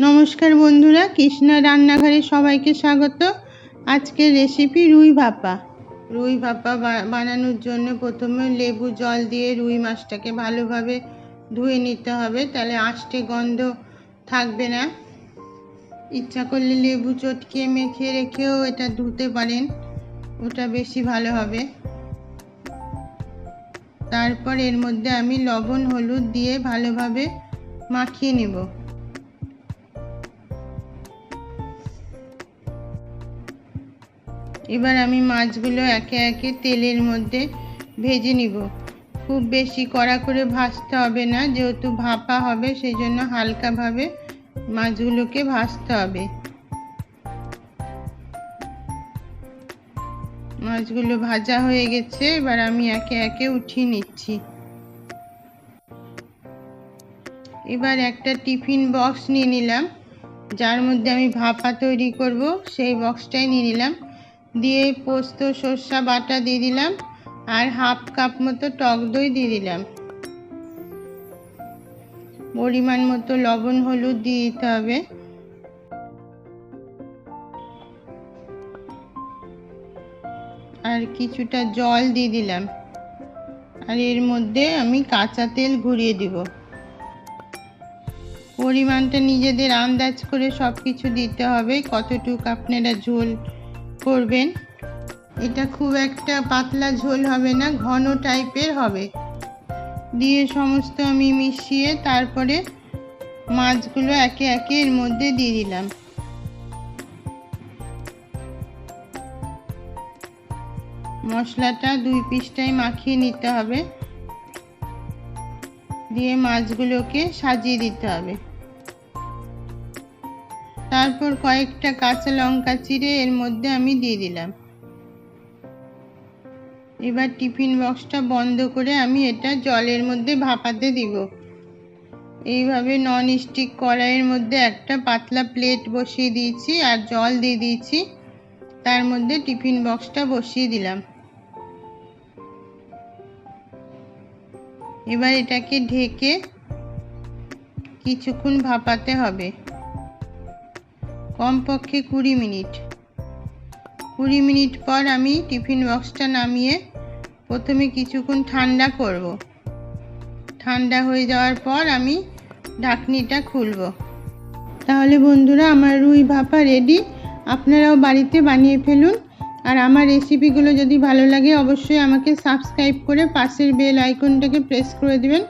নমস্কার বন্ধুরা, কৃষ্ণা রান্নাঘরে সবাইকে স্বাগত। আজকের রেসিপি রুই ভাপা। রুই ভাপা বানানোর জন্য প্রথমে লেবু জল দিয়ে রুই মাছটাকে ভালোভাবে ধুয়ে নিতে হবে। তাহলে আষ্টে গন্ধ থাকবে না। ইচ্ছা করলে লেবু চটকে মেখে রেখেও এটা ধুতে পারেন। ওটা বেশি ভালো হবে। তারপর এর মধ্যে আমি লবণ, হলুদ দিয়ে ভালোভাবে মাখিয়ে নেব। এবার আমি মাছগুলো একে একে তেলের মধ্যে ভেজে নিব। খুব বেশি কড়া করে ভাজতে হবে না, যেহেতু ভাপা হবে সেই জন্য হালকাভাবে মাছগুলোকে ভাজতে হবে। মাছগুলো ভাজা হয়ে গেছে, এবার আমি একে একে উঠিয়ে নিচ্ছি। এবার একটা টিফিন বক্স নিয়ে নিলাম, যার মধ্যে আমি ভাপা তৈরি করব, সেই বক্সটাই নিয়ে নিলাম। দিয়ে পোস্ত, সর্ষা বাটা দিয়ে দিলাম আর হাফ কাপ মতো টক দই দিয়ে দিলাম। পরিমাণ মতো লবণ, হলুদ দিয়ে দিতে হবে। আর কিছুটা জল দিয়ে দিলাম। আর এর মধ্যে আমি কাঁচা তেল ঘুরিয়ে দিব। পরিমাণটা নিজেদের আন্দাজ করে সব কিছু দিতে হবে। কতটুকু আপনারা ঝোল করবেন। এটা খুব একটা পাতলা ঝোল হবে না, ঘন টাইপের হবে। দিয়ে সমস্ত আমি মিশিয়ে তারপরে মাছগুলো একে একে এর মধ্যে দিয়ে দিলাম। মশলাটা দুই পিসটাই মাখিয়ে নিতে হবে। দিয়ে মাছগুলোকে সাজিয়ে দিতে হবে। তারপর কয়েকটা কাঁচা লঙ্কা চিড়ে এর মধ্যে আমি দিয়ে দিলাম। এবার টিফিন বক্সটা বন্ধ করে আমি এটা জলের মধ্যে ভাপাতে দিব। এইভাবে নন স্টিক কড়াইয়ের মধ্যে একটা পাতলা প্লেট বসিয়ে দিয়েছি আর জল দিয়ে দিয়েছি। তার মধ্যে টিফিন বক্সটা বসিয়ে দিলাম। এবার এটাকে ঢেকে কিছুক্ষণ ভাপাতে হবে। কমপক্ষে কুড়ি মিনিট। কুড়ি মিনিট পর আমি টিফিন বক্সটা নামিয়ে প্রথমে কিছুক্ষণ ঠান্ডা করব। ঠান্ডা হয়ে যাওয়ার পর আমি ঢাকনিটা খুলব। তাহলে বন্ধুরা, আমার রুই ভাপা রেডি। আপনারাও বাড়িতে বানিয়ে ফেলুন। আর আমার রেসিপিগুলো যদি ভালো লাগে, অবশ্যই আমাকে সাবস্ক্রাইব করে পাশের বেল আইকনটাকে প্রেস করে দিবেন।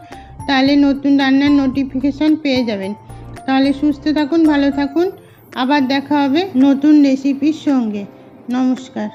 তাহলে নতুন রান্নার নোটিফিকেশান পেয়ে যাবেন। তাহলে সুস্থ থাকুন, ভালো থাকুন। আবার দেখা হবে নতুন রেসিপির সঙ্গে। নমস্কার।